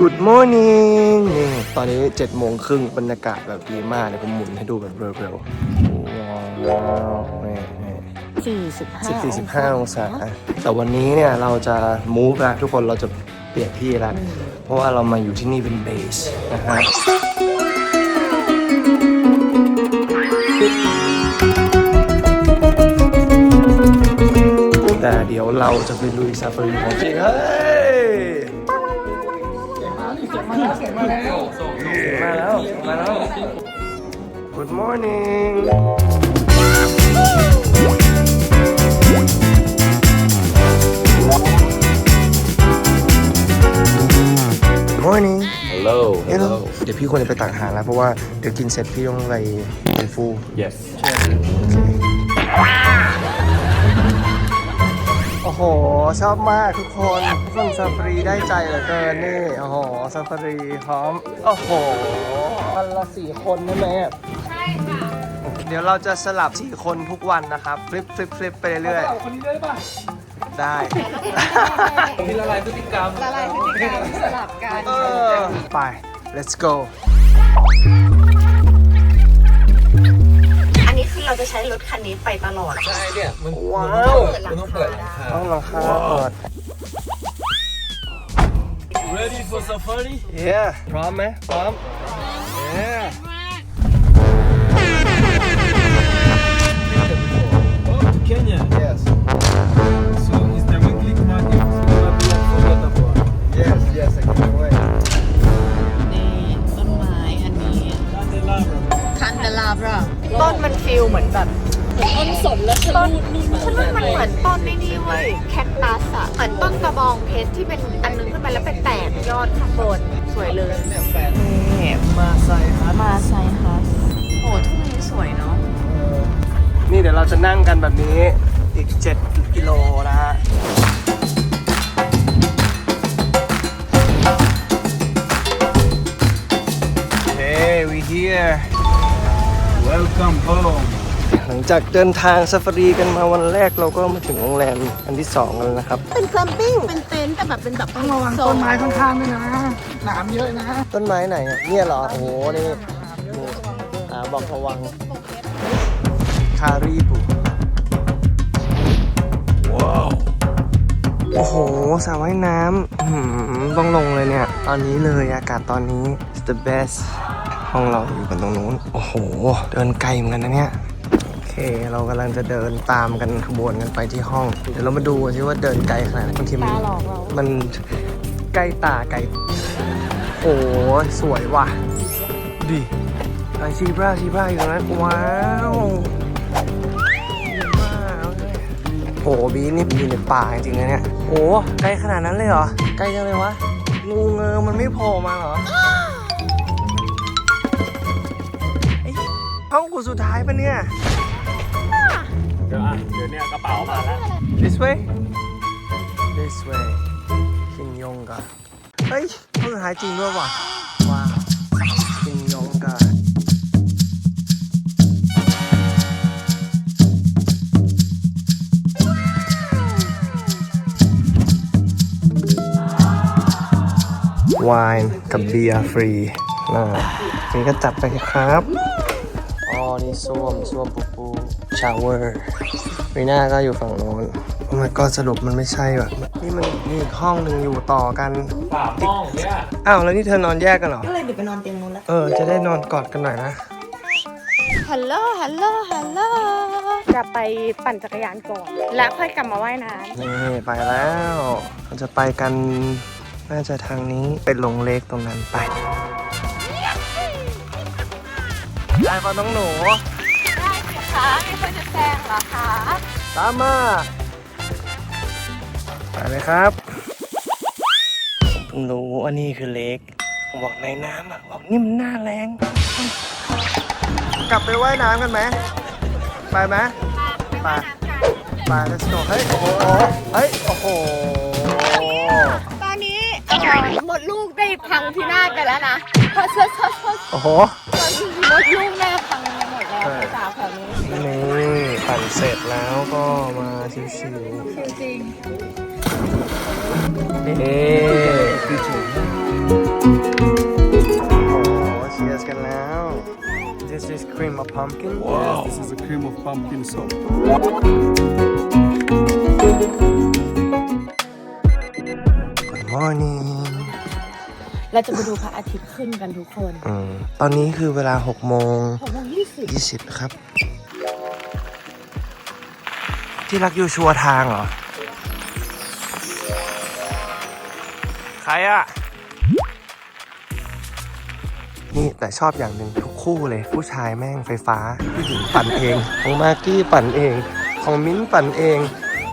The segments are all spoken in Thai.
Good morning นี่ตอนนี้7จ็ดโมงครึ่งบรรยากาศแบบดีมากเดี๋ยวผมหมุนให้ดูแบบเร็วๆว้าวนี่นี่สี่สิบห้าสิบสี่สิบห้าองศา แต่วันนี้เนี่ยเราจะ move แล้วทุกคนเราจะเปลี่ยนที่แล้วเพราะว่าเรามาอยู่ที่นี่เป็นเบสนะฮะแต่เดี๋ยวเราจะไปลุยซาฟารีของจริงเฮ้ย มาแล้ว มาแล้ว Good morning Morning Hello. Hello เดี๋ยวพี่ควรจะไปตักอาหารแล้ว เพราะว่าเดี๋ยวกินเสร็จพี่ต้องไปเป็นฟู Yes. โอ้โห ชอบมากทุกคนเครื่องซาฟารีได้ใจเหลือเกินนี่ โอ้โหซาฟารีพร้อม โอ้โหวันละสี่คนใช่ไหมใช่ค่ะ เดี๋ยวเราจะสลับสี่คนทุกวันนะครับ ฟลิปฟลิปฟลิปไปเรื่อยๆคนนี้ได้ป่ะ ได้มีละลายพฤติกรรมละลายพฤติกรรมสลับกันเออไป let's go คือเราจะใช้รถคันนี้ไปตลอด ใช่เนี่ยมันว้าวมันต้องเปิดหลังคาต้องหลังคาเปิด Ready for safari? yeah พร้อมไหมพร้อม yeah แบบนี้อีก 7 กิโลนะฮะเฮ้ we here Welcome home. หลังจากเดินทางซาฟารีกันมาวันแรกเราก็มาถึงโรงแรมอันที่ 2 กันแล้วนะครับ เป็นแคมปิ้ง เป็นเต็นท์แต่แบบเป็นแบบต้องระวังต้นไม้ข้างๆด้วยนะหนามเยอะนะ ต้นไม้ไหนอะเนี่ยเหรอ โอ้โห นี่นี่อ่าบอกระวัง คารีบุว้าว โอ้โหสระว่ายน้ำอื้อหือต้องลงเลยเนี่ย ตอนนี้เลยอากาศตอนนี้ It's the best ห้องเราอยู่กันตรงนู้น โอ้โห เดินไกลเหมือนกันนะเนี่ย โอเค เรากำลังจะเดินตามกันขบวนกันไปที่ห้อง เดี๋ยวเรามาดูกันสิว่าเดินไกลขนาดไหนบางทีมันตาหลอกเรามันใกล้ตาไกล โอ้ยสวยว่ะ ดิไอซีบราซีบราอยู่ตรงนั้นว้าว โอ้บีนี่อยู่ในป่าจริงๆนะเนี่ยโอ้ไกลขนาดนั้นเลยเหรอ ไกลจังเลยวะ งูเงอมันไม่โผล่มาเหรอเอ้ยห้องกูสุดท้ายปะเนี่ย เดี๋ยวอะเดี๋ยวเนี่ยกระเป๋ามาแล้ว This way This way คินยงกะเฮ้ยเขาสุดท้ายจริงด้วยว่ะว้าว ไวน์กับเบียร์ฟรีนะนี่ก็จับไปครับอ๋อนี่ส้วมส้วมปูปูชาวเวอร์วีน่าก็อยู่ฝั่งโน้นโอ้ my god สรุปมันไม่ใช่แบบนี่มันมีอีกห้องหนึ่งอยู่ต่อกันสามห้องเนี่ยอ้าวแล้วนี่เธอนอนแยกกันเหรอก็เลยเดี๋ยวไปนอนเตียงนู้นแล้วเออจะได้นอนกอดกันหน่อยนะฮัลโหลฮัลโหลฮัลโหลจะไปปั่นจักรยานก่อน แล้วค่อยกลับมาว่ายน้นี่ไปแล้วเราจะไปกัน น่าจะทางนี้เป็นลงเล็กตรงนั้นไปได้ป่ะน้องหนูำได้สิคะมีคนจะแซงเหรอคะตามมาไปเลยครับผมรู้ว่านี่คือเล็กผมบอกในน้ำอะบอกนี่มันหน้าแรง กลับไปว่ายน้ำกันไหมไปไหมไปไป let's go เฮ้ยโอ้โหเฮ้ยโอ้โหตอนนี้เอ่อ หมดลูกได้พังที่หน้ากันแล้วนะเพราะเชื่อเชื่อเชื่อโอ้โหหมดลูกแม่พังหมดแล้วภาษาแถวนี้นี่ปั่นเสร็จแล้วก็มาชิวๆชิวจริงนี่คือถึงชียร์กัแล้ว This is cream of pumpkin. Wow. Yes, this is a cream of pumpkin soup. Good morning เราจะไปดูพระอาทิตย์ขึ้นกันทุกคนอืมตอนนี้คือเวลา6โมงหกโมงยี่สิบ20 ครับ ที่รักอยู่ชัวร์ทางเหรอ ใครอะนี่แต่ชอบอย่างหนึ่งทุกคู่เลย ผู้ชายแม่งไฟฟ้า ผู้หญิงปั่นเอง ของมากกี้ปั่นเอง ของมิ้นท์ปั่นเอง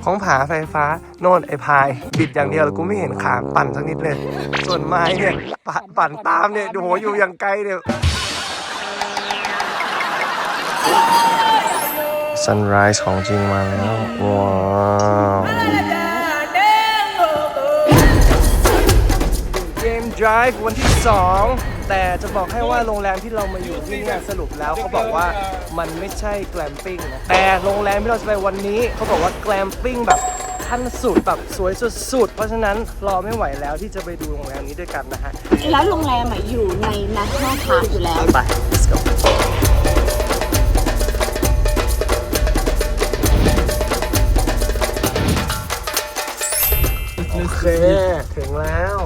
ของผาไฟฟ้า โน่นไอ้พาย บิดอย่างเดียวแล้วกูไม่เห็นขาปั่นสักนิดเลย ส่วนไม้เนี่ยปนปั่นตามเนี่ยดูโหอยู่อย่างไกลเนี่ย Sunrise ของจริงมาแล้ว ว้าวเกม Drive วันที่ 2 แต่จะบอกให้ว่าโรงแรมที่เรามาอยู่ที่เนี่ยสรุปแล้วเขาบอกว่ามันไม่ใช่แกลมปิ้งนะแต่โรงแรมที่เราจะไปวันนี้เขาบอกว่าแกลมปิ้งแบบขั้นสุดแบบสวยสุดๆเพราะฉะนั้นรอไม่ไหวแล้วที่จะไปดูโรงแรมนี้ด้วยกันนะฮะแล้วโรงแรมอะอยู่ใน National Park อยู่แล้ว ไป let's go โอเค ถึงแล้ว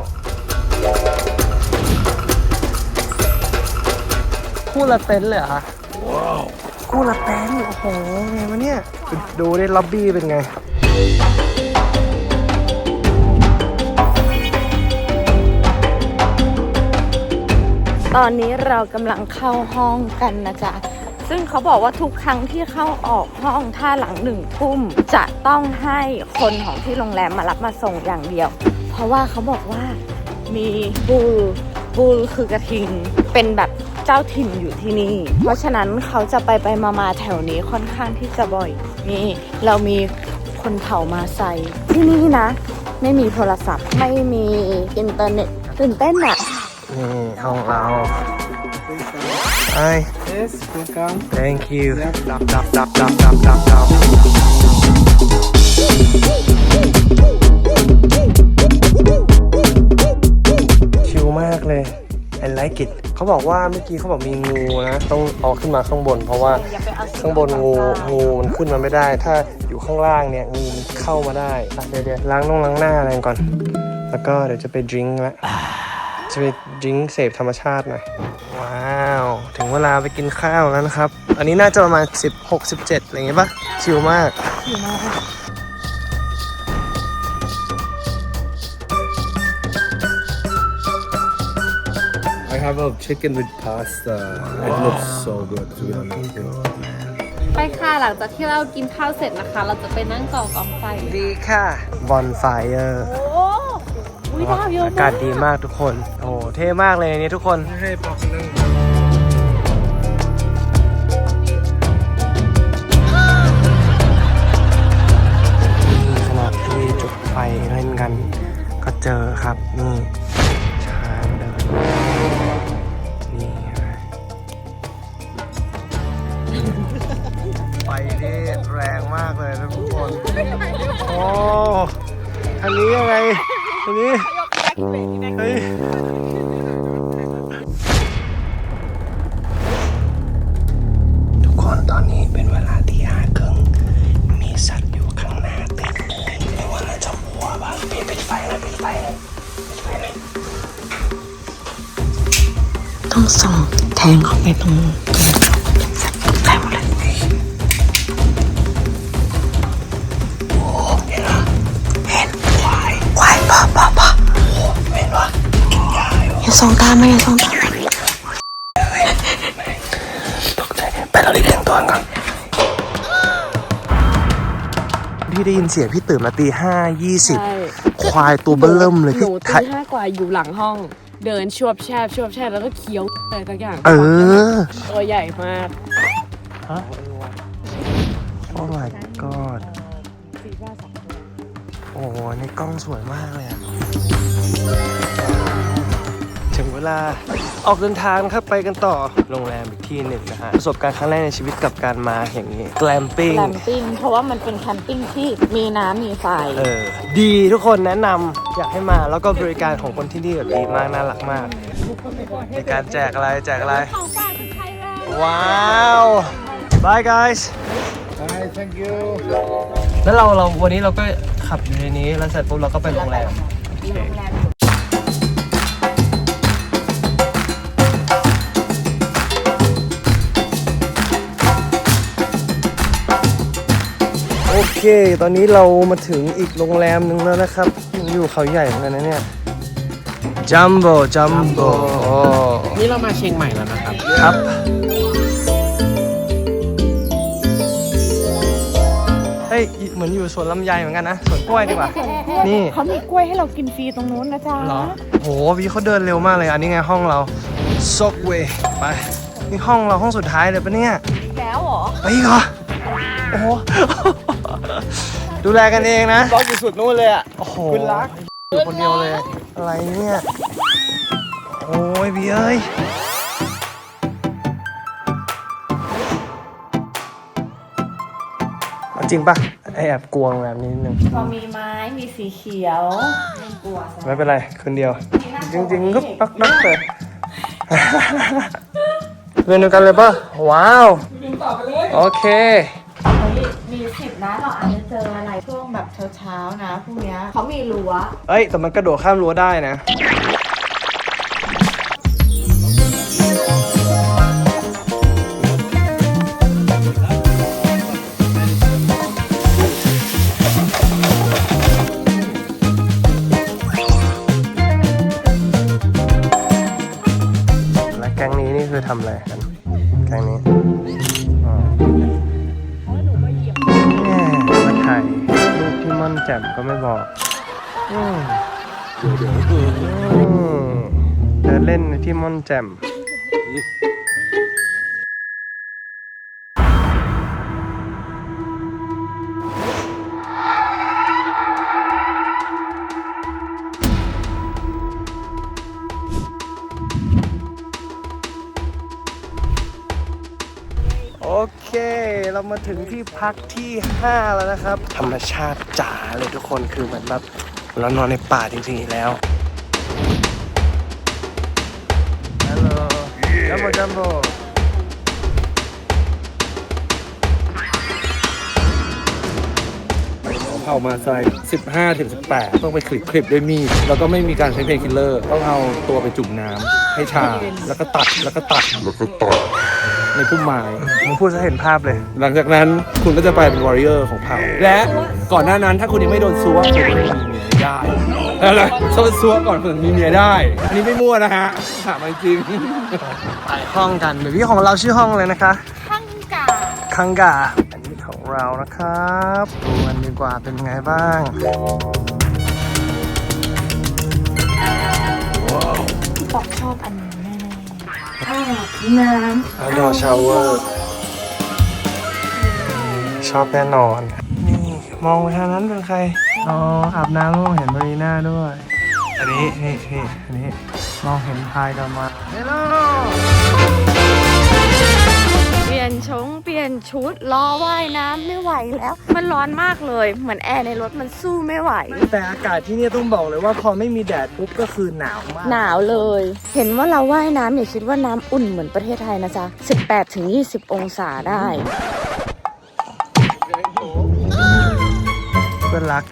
คู่ละเต็นท์เลยเหรอคะว้าวคู่ละเต็นท์โอ้โหไงวะเนี่ย ดูได้ล็อบบี้เป็นไง ตอนนี้เรากำลังเข้าห้องกันนะจ๊ะ ซึ่งเขาบอกว่าทุกครั้งที่เข้าออกห้องถ้าหลังหนึ่งทุ่ม จะต้องให้คนของที่โรงแรมมารับมาส่งอย่างเดียว เพราะว่าเขาบอกว่ามีบูลบูลคือกระทิง เป็นแบบ เจ้าถิ่นอยู่ที่นี่ เพราะฉะนั้นเขาจะไปไปมามาแถวนี้ค่อนข้างที่จะบ่อย นี่เรามีคนเผ่ามาไซที่นี่นะ ไม่มีโทรศัพท์ ไม่มีอินเทอร์เน็ตตื่นเต้นอะนี่ห้องเราไอ Yes, welcome. thank you Yeah. ดับดับดับดับดับดับดับชิลมากเลย I like it เขาบอกว่าเมื่อกี้เขาบอกมีงูนะ ต้องเอาขึ้นมาข้างบน เพราะว่าข้างบนงูงูมันขึ้นมาไม่ได้ ถ้าอยู่ข้างล่างเนี่ยงูมันเข้ามาได้อะเดี๋ยวเดี๋ยวล้างน้องล้างหน้าอะไรก่อน แล้วก็เดี๋ยวจะไปดริงก์ละจะไปดริงก์เสพธรรมชาติหน่อยว้าวถึงเวลาไปกินข้าวแล้วนะครับ อันนี้น่าจะประมาณ16 17อะไรอย่างเงี้ยปะชิลมาก I have a chicken with pasta. It looks so good, to be honest. ไปค่ะหลังจากที่เรากินข้าวเสร็จนะคะ เราจะไปนั่งก่อกองไฟดีค่ะบอนไฟเออร์โอ้วิดาวเยอะอากาศดีมากทุกคน โอ้โหเท่มากเลยนี่ทุกคน Hey, Papa. นี่ขณะที่จุดไฟเล่นกัน ก็เจอครับนี่ อันนี้ยังไง อันนี้ เฮ้ย ทุกคนตอนนี้เป็นเวลาที่ห้าครึ่งมีสัตว์อยู่ข้างหน้าเต็มเลยไม่ว่าเราจะหัวบ้างปิดปิดไฟเลยปิดไฟเลยปิดไฟเลยต้องส่องแทงเข้าไปตรง ส่องตาไม่อย่าส่องตาตกใจไปเรารีบแต่งตัวก่อนพี่ได้ยินเสียงพี่ตื่นมาตีห้ายี่สิบใช่ควายตัวเบิ่มเลยหพี่นูถ่าตียห้ากว่าอยู่หลังห้อง เดินชวบแชบชวบแชบแล้วก็เคี้ยวอะไรสักอย่างเออตัวใหญ่มากฮะโอ้ my god โอ้โหในกล้องสวยมากเลยอะถึง เวลาออกเดินทางครับไปกันต่อโรงแรมอีกที่หนึ่งนะฮะประสบการณ์ครั้งแรกในชีวิตกับการมาอย่างนี้แกลมปิ้งแคมปิ้งเพราะว่ามันเป็นแคมปิ้งที่มีน้ำมีไฟ เออดีทุกคนแนะนำอยากให้มาแล้วก็บริการของคนที่นี่แบบดีมากน่ารักมากมีการแจกอะไรแจกอะไร ของฝากจากไทยแลนด์ ว้าว bye guys Hi, thank you. แล้วเราเราวันนี้เราก็ขับอยู่ในนี้แล้วเสร็จปุ๊บเราก็ไปโรงแรม โอเค ตอนนี้เรามาถึงอีกโรงแรมหนึ่งแล้วนะครับอยู่เขาใหญ่เหมือนกันนะเนี่ยจัมโบ้จัมโบ้นี่เรามาเชียงใหม่แล้วนะครับ ครับ เฮ้ย เหมือนอยู่สวนลำไยเหมือนกันนะ สวนกล้วยดีกว่า นี่เขามีกล้วยให้เรากินฟรีตรงนู้นนะจ๊ะเหรอโหวีเขาเดินเร็วมากเลย อันนี้ไงห้องเราซอกเวย์ไป นี่ห้องเราห้องสุดท้ายเลยปะเนี่ย แล้วเหรอ ไปอีกเหรอ โอ้โห ดูแลกันเองนะล็อกอยู่สุดนู้นเลยอะโอ้โหคุณรักอยู่คนเดียวเลย อะไรเนี่ย โอ้ยพี่เอ้ยเอาจริงปะไอแอบกลัวโรงแรมนี้นิดนึง พอมีไม้มีสีเขียวไม่กลัวไม่เป็นไร คนเดียว จริงๆก็ปักปักเลยเรียนเดียวกันเลยปะว้าว โอเค แบบเช้าๆนะพวกเนี้ยเขามีรั้ว เอ้ย แต่มันกระโดดข้ามรั้วได้นะ และแก๊งนี้นี่คือทำอะไรกัน แก๊งนี้ แจ่มก็ไม่บอกอืมอืมเดินเล่นในที่ม่อนแจ่ม มาถึงที่พักที่ 5 แล้วนะครับ ธรรมชาติจ๋าเลยทุกคนคือเหมือนแบบเรานอนในป่าจริงๆอีกแล้วฮัลโหลจัมโบจัมโบเข้ามาใส่15ถึง18 ต้องไปคลิปคลิปด้วยมีดแล้วก็ไม่มีการใช้เพนคิลเลอร์ ต้องเอาตัวไปจุ่มน้ำให้ชา แล้วก็ตัด แล้วก็ตัด แล้วก็ตัด ในพุ่มไม้ มึงพูดซะเห็นภาพเลย หลังจากนั้นคุณก็จะไปเป็นวอริเออร์ของเผ่า และก่อนหน้านั้นถ้าคุณยังไม่โดนซัวคุณจะมีเมียได้อะไรโดนซัวก่อนคุณมีเมียได้ อันนี้ไม่มั่วนะฮะถามมาจริงไปห้องกันเบบี้ของเราชื่อห้องเลยนะคะข้างกาคังกาอันนี้ของเรานะครับดูกันดีกว่าเป็นไงบ้างปอกชอบอันนี้แน่ๆ อาบน้ำอาดอชาวเวอร์ชอบแน่นอน นี่มองไปทางนั้นเป็นใคร อ๋ออาบน้ำล้วมองเห็นบรีน่าด้วย อันนี้นี่นี่อันนี้มองเห็นพายกันมาเชงเปลี่ยนชุดรอว่ายน้ำไม่ไหวแล้ว มันร้อนมากเลยเหมือนแอร์ในรถมันสู้ไม่ไหว แต่อากาศที่นี่ต้องบอกเลยว่าพอไม่มีแดดปุ๊บก็คือหนาวมากหนาวเลย เห็นว่าเราว่ายน้ำอย่าคิดว่าน้ำอุ่นเหมือนประเทศไทยนะจ๊ะ 18ถึง20 องศาได้เพื่อนรัก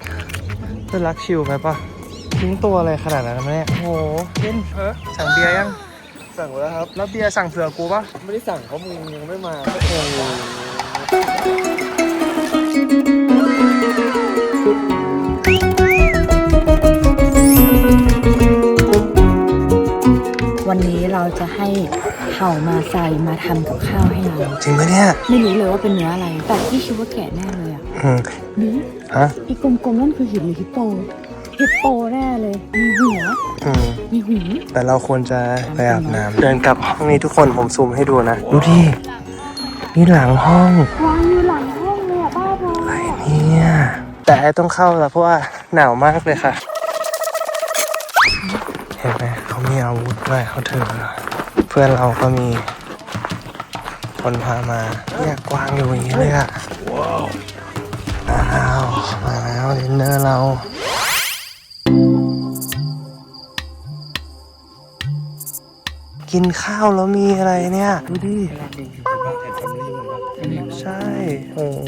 เพื่อนรักชิลไปปะทิ้งตัวอะไรขนาดนั้นไหมเนี่ยโอ้โหเล่นเออสั่งเบียร์ยัง สั่งแล้วครับ แล้วเบียร์สั่งเผื่อกูปะไม่ได้สั่งเขามึงยังไม่มาวันนี้เราจะให้เห่ามาใส่มาทำกับข้าวให้เรา จริงไหมเนี่ยไม่รู้เลยว่าเป็นเนื้ออะไร แต่ที่คิดว่าแกะแน่เลยอะอืมนี่ฮะอีกลมๆนั่นคือหินหรือฮิปโป ฮิปโปแน่เลย มีหัว อืมมีหูแต่เราควรจะไปอาบน้ำเดินกลับห้องนี้ทุกคนผมซูมให้ดูนะ ดูดินี่หลังห้องวางอยู่หลังห้องเลยอะบ้าบออะไรเนี่ย แต่ไอ้ต้องเข้าแล้วเพราะว่าหนาวมากเลยค่ะ เห็นไหมเขามีอาวุธด้วยเขาถือเพื่อนเราก็มี คนพามาเนี่ยกวางอยู่อย่างนี้เลยอะว้าวมาแล้วดินเนอร์เรา กินข้าวแล้วมีอะไรเนี่ย ดูดิใช่ โอ้โห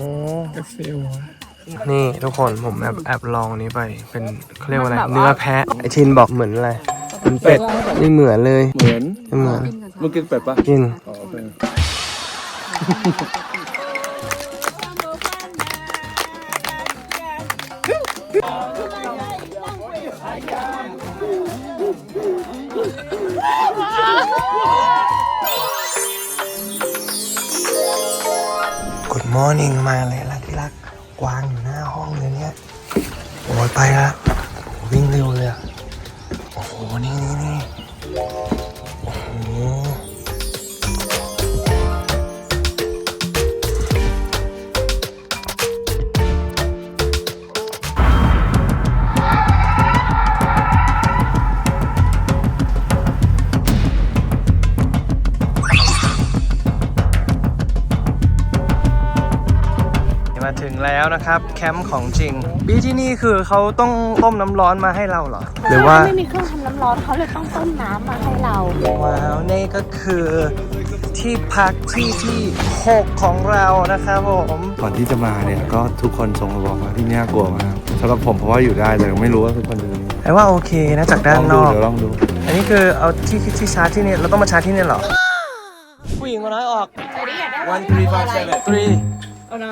นี่ทุกคนผมแอบแอบลองนี้ไป เป็นเขาเรียกว่าอะไร เนื้อแพะ ไอชินบอกเหมือนอะไรเหมือนเป็ดไม่เหมือนเลย เหมือนไม่เหมือนมึงกินเป็ดปะกิน อ๋อร์นิ่งมาเลยละที่รักกวางอยู่หน้าห้องเลยเนี่ยโอ้ยไปละ แล้วนะครับแคมป์ของจริงบีที่นี่คือเขาต้องต้มน้ำร้อนมาให้เราเหรอ หรือว่าไม่มีเครื่องทำน้ำร้อนเขาเลยต้องต้มน้ำมาให้เรา ว้าวนี่ก็คือที่พักที่ที่6ของเรานะครับผมก่อนที่จะมาเนี่ยก็ทุกคนส่งมาบอกว่าที่นี่น่ากลัวมากสำหรับผมเพราะว่าอยู่ได้แต่ไม่รู้ว่าทุกคนจะเป็นยังไงแต่ว่าโอเคนะจากด้านลองนดูอกเดี๋ยวลองดูอันนี้คือเอาที่ที่ชาร์จที่นี่เราต้องมาชาร์จที่นี่เหรอ ผู้หญิงคนน้อยออก one three five seven three หน้าหนึ่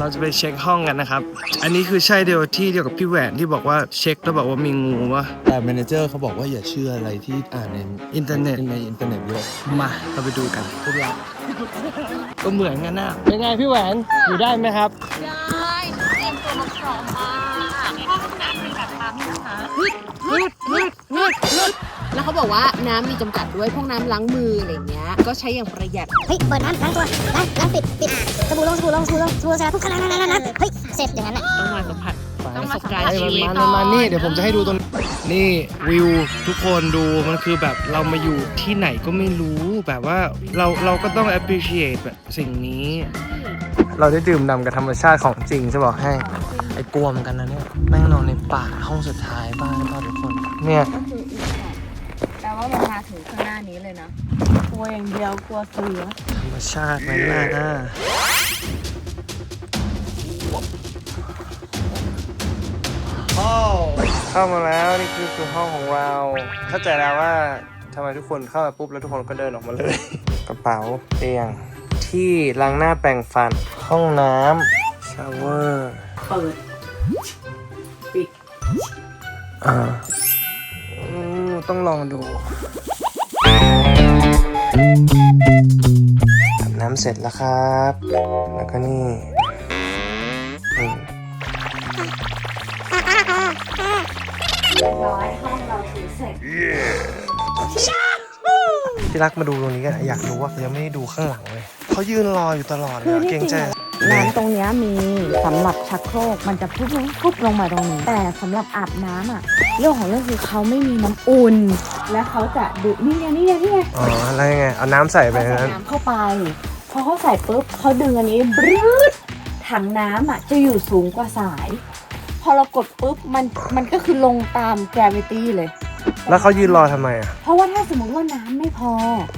เราจะไปเช็คห้องกันนะครับ อันนี้คือใช่เดียวที่เดียวกับพี่แหวนที่บอกว่าเช็คแล้วบอกว่ามีงูวะแต่แมเนเจอร์เขาบอกว่าอย่าเชื่ออะไรที่อ่านในอินเทอร์เน็ตในอินเทอร์เน็ตเยอะมาเราไปดูกันพวกเราก็เหมือนกันนะเป็นไงพี่แหวนอยู่ได้ไหมครับ ได้เตรียมตัวมาพร้อมมากห้องน้ำเป็นแบบน้ำนะคะ แล้วเขาบอกว่าน้ำมีจำกัดด้วยพวกน้ำล้างมืออะไรอย่างเงี้ย ก็ใช้อย่างประหยัด เฮ้ย เปิดน้ำล้างตัวล้างล้างปิดปิดสบู่ลงสบู่ลงสบู่ลงสบู่เสร็จแล้วปุ๊บล้างล้างล้างล้างเฮ้ย เสร็จอย่างนั้นแหละต้องมาสัมผัสประสบการณ์ไอ้ชีมันวิตมันมันนี่เดี๋ยวผมจะให้ดูตรงนี่วิวทุกคนดูมันคือแบบเรามาอยู่ที่ไหนก็ไม่รู้แบบว่าเราเราก็ต้อง appreciate แบบสิ่งนี้ เราได้ดื่มด่ำกับธรรมชาติของจริงจะบอกให้ ไอ้กลัวเหมือนกันนะเนี่ยแม่งนอนในป่าห้องสุดท้ายบ้านเปล่าทุกคน เนี่ยแปล ว่ามันมาถึงข้างหน้านี้เลยนะกลัวอย่างเดียวกลัวเสือธรรมชาติมันน่าหน้าเข้ามาแล้วนี่คือคือห้องของเรา เข้าใจแล้วว่าทำไมทุกคนเข้ามาปุ๊บแล้วทุกคนก็เดินออกมาเลย กระเป๋าเตียง ที่ล้างหน้าแปรงฟัน ห้องน้ำชาวเวอร์ เปิด ปิด อ่าอืม ต้องลองดูอาบน้ำเสร็จแล้วครับ แล้วก็นี่อืมร้อยห้องเราถือเสร็จที่รักมาดูตรงนี้กันอยากรู้ว่ายังไม่ได้ดูข้างหลังเลยเขายืนรออยู่ตลอดเลยคืออะที่เกรงใจจริงอะน้ำตรงเนี้ยมีสำหรับชักโครกมันจะพุบลงพุบลงมาตรงนี้แต่สำหรับอาบน้ำอะ เรื่องของเรื่องคือเขาไม่มีน้ำอุ่น และเขาจะดูดนี่ไงนี่ไงนี่ไงอ๋อแล้วยังไงเอาน้ำใส่ไปเขาใส่นั้นน้ำเข้าไป พอเขาใส่ปุ๊บเขาดึงอันนี้บรื๊ดถังน้ำอะจะอยู่สูงกว่าสาย พอเรากดปุ๊บมันมันก็คือลงตาม gravity เลย แล้วเขายืนรอทำไมอะ เพราะว่าถ้าสมมติว่าน้ำไม่พอ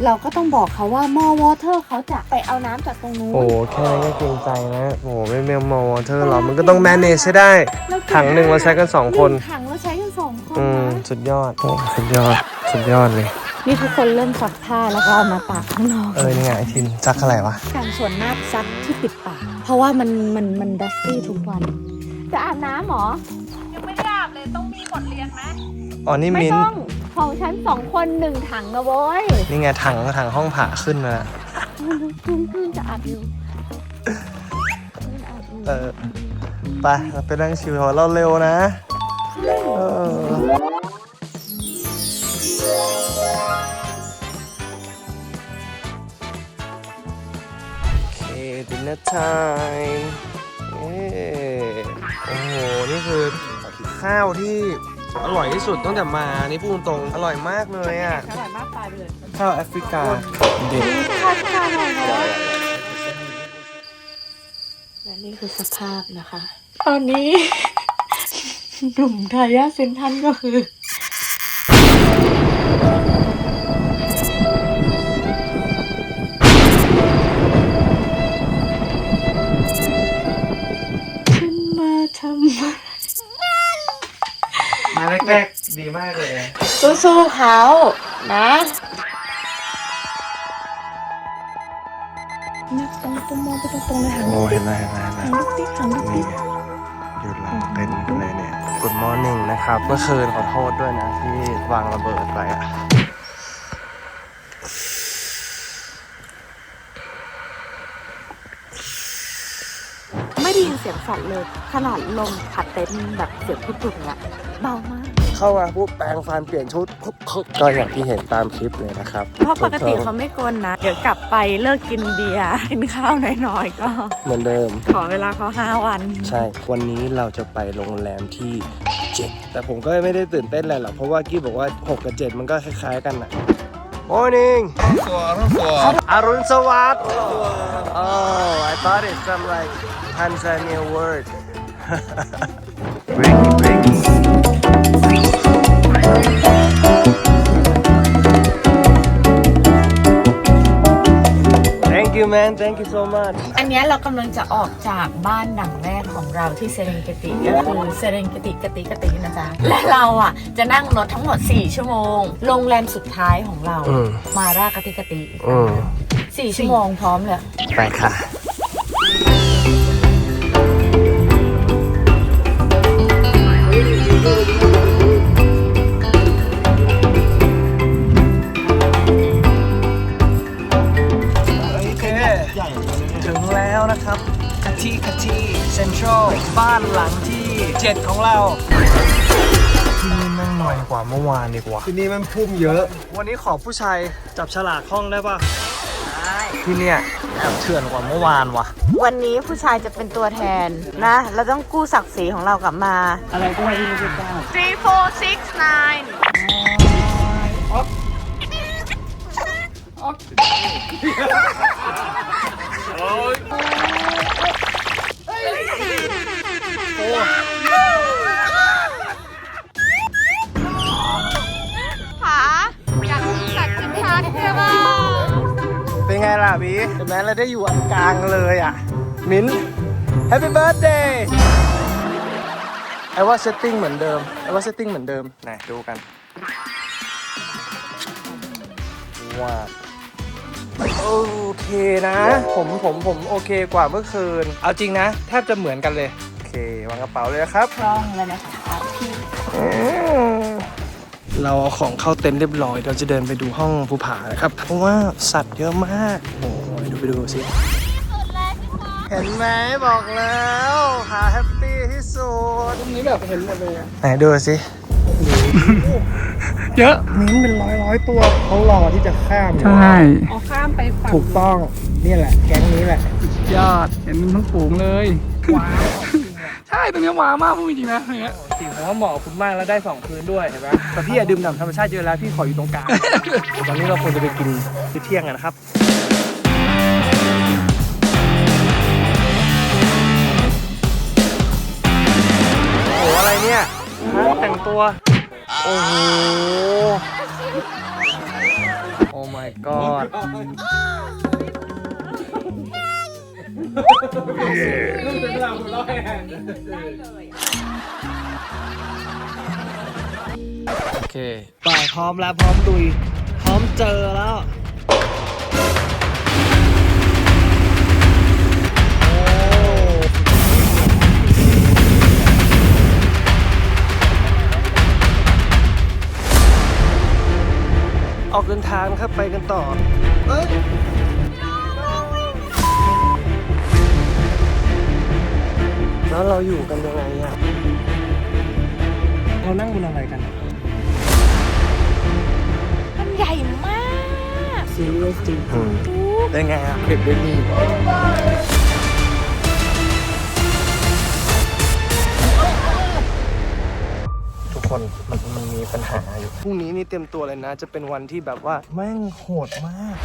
เราก็ต้องบอกเขาว่าหม้อวอเตอร์เขาจะไปเอาน้ำจากตรงนู้นโอ้แค่นั้นก็เกรงใจนะโอ้ไม่เมลมอเธอหรอมันก็ต้อง manage ให้ได้ แล้วถังหนึ่งเราใช้กันสองคน หงถังเราใช้กันสองคนอืม นะสุดยอดโอ้สุดยอด สุดยอดเลย นี่ทุกคนเริ่มซักผ้าแล้วก็เอามาตากข้างนอกเออนี่ไงไอทินซักอะไรวะ การส่วนมากซักที่ปิดปาก เพราะว่ามันมันมันดัสตี้ทุกวัน จะอาบน้ำเหรอยังไม่ได้อาบเลยต้องมีบทเรียนไหม อ๋อนี่ไม่มิ้นท์ต้องของฉันสองคนหนึ่งถังนะโว้ยนี่ไงถังถังห้องผ่าขึ้นมาแล้วเพิ่งเพิ่งจะอาบอยู่เพิ่งอาบอยู่เออไปเราไปนั่งชิวเราเร็วนะเออโอเค dinner time เย้โอ้โห นี่คือข้าวที่ อร่อยที่สุดตั้งแต่มา นี่พูดตรงๆอร่อยมากเลยอะ อร่อยมากตายไปเลยข้าวแอฟริกาเด็ดและนี่คือสภาพนะคะ ตอนนี้ หนุ่มทายาทเซนทรันก็คือ ขึ้นมาทำ มาแรกๆดีมากเลยสู้ๆเขานะนักตรงตรงมองไปตรงๆเลยค่ะโอ้เห็นแล้วเห็นแล้วเห็นแล้วลูกติ๊กค่ะลูกติ๊กหยุดแล้วเต้นกันเลยเนี่ย Good morning นะครับ เมื่อคืนขอโทษด้วยนะที่วางระเบิดไปอะ ไม่ได้ ยินเสียงสัตว์เลย ขนาดลมผัดเต็นท์แบบเสียงทุบๆเนี่ยเบามากเข้ามาปุ๊บแปรงฟันเปลี่ยนชุดปุ๊บก็อย่างที่เห็นตามคลิปเลยนะครับ เพราะปกติเขาไม่กลนนะ เดี๋ยวกลับไปเลิกกินเบียร์กินข้าวน้อยๆก็ เหมือนเดิม ขอเวลาเขาห้าวัน ใช่ วันนี้เราจะไปโรงแรมที่เจ็ดแต่ผมก็ไม่ได้ตื่นเต้นอะไรหรอกเพราะว่ากี้บอกว่า 6 กับ 7 มันก็คล้ายๆกันนะ Morning อรุณสวัสดิ์ Oh I thought it's some like Tanzania word Breaky breaky Thank you man Thank you so much อันเนี้ยเรากำลังจะออกจากบ้านดังแรกของเราที่เซเรนเกติก็คือเซเรนเกติกติกตินะจ๊ะ และเราอะจะนั่งรถทั้งหมด 4 ชั่วโมง โรงแรมสุดท้ายของเรา อืม มาร่ากติกติอืมสี่ชั่วโมงพร้อมเลย ไปค่ะ บ้านหลังที่ 7 ของเรา ที่นี่แม่งหน่อยกว่าเมื่อวานดีกว่า ที่นี่มันพุ่มเยอะ วันนี้ขอผู้ชายจับฉลากห้องได้ป่ะที่เนี่ยแอบเถื่อนกว่าเมื่อวานว่ะ วันนี้ผู้ชายจะเป็นตัวแทนนะ เราต้องกู้ศักดิ์ศรีของเรากลับมา อะไรก็ไม่รู้เก้า three four six nine เป็นไงล่ะบีเห็นไหมเราได้อยู่อันกลางเลยอะ มิ้น Happy Birthday ไอ้ว่าเซตติ้งเหมือนเดิมไอ้ว่าเซตติ้งเหมือนเดิมไหนดูกันว่าโอเคนะ ผมผมผมโอเคกว่าเมื่อคืน เอาจริงนะ แทบจะเหมือนกันเลยโอ เควางกระเป๋าเลยครับ คล่องแล้วนะคะพี่เราเอาของเข้าเต็นท์เรียบร้อย เราจะเดินไปดูห้องภูผานะครับ เพราะว่าสัตว์เยอะมาก โอ้ยดูไปดูสิ เห็นไหมบอกแล้วหาแฮปปี้ที่สุดตรงนี้แบบเห็นหมดเลยไหนดูสิ เยอะมิ้นเป็นร้อยร้อยตัวเขารอที่จะข้ามอยู่ใช่เอาข้ามไปฝั่งถูกต้อง นี่แหละ แก๊งนี้แหละ ยอดเห็นทั้งฝูงเลย ว้าว ใช่ตรงเนี้ยว้าวมากพูดจริงๆนะอย่างเงี้ยจริงผมว่าเหมาะกับคุณมากแล้วได้สองพื้นด้วยเห็นไหมแต่พี่อย่าดื่มด่ำธรรมชาติเยอะแล้วพี่ขออยู่ตรงกลาง ตอนนี้เราควรจะไปกินที่เที่ยงกันนะครับ โอ้โหอะไรเนี่ยฮะแต่งตัว โอ้โห โอ้ my god โโอเค ไปพร้อมแล้วพร้อมดุย พร้อมเจอแล้วออกเดินทางนะครับไปกันต่อ เอ้ย แล้วเราอยู่กันยังไงอะเรานั่งบนอะไรกัน มันใหญ่มาก ซีเรียสจริงได้ไงอะเก็บได้มีคนมันมันมีปัญหาอยู่พรุ่งนี้นี่เต็มตัวเลยนะ จะเป็นวันที่แบบว่า แม่งโหดมาก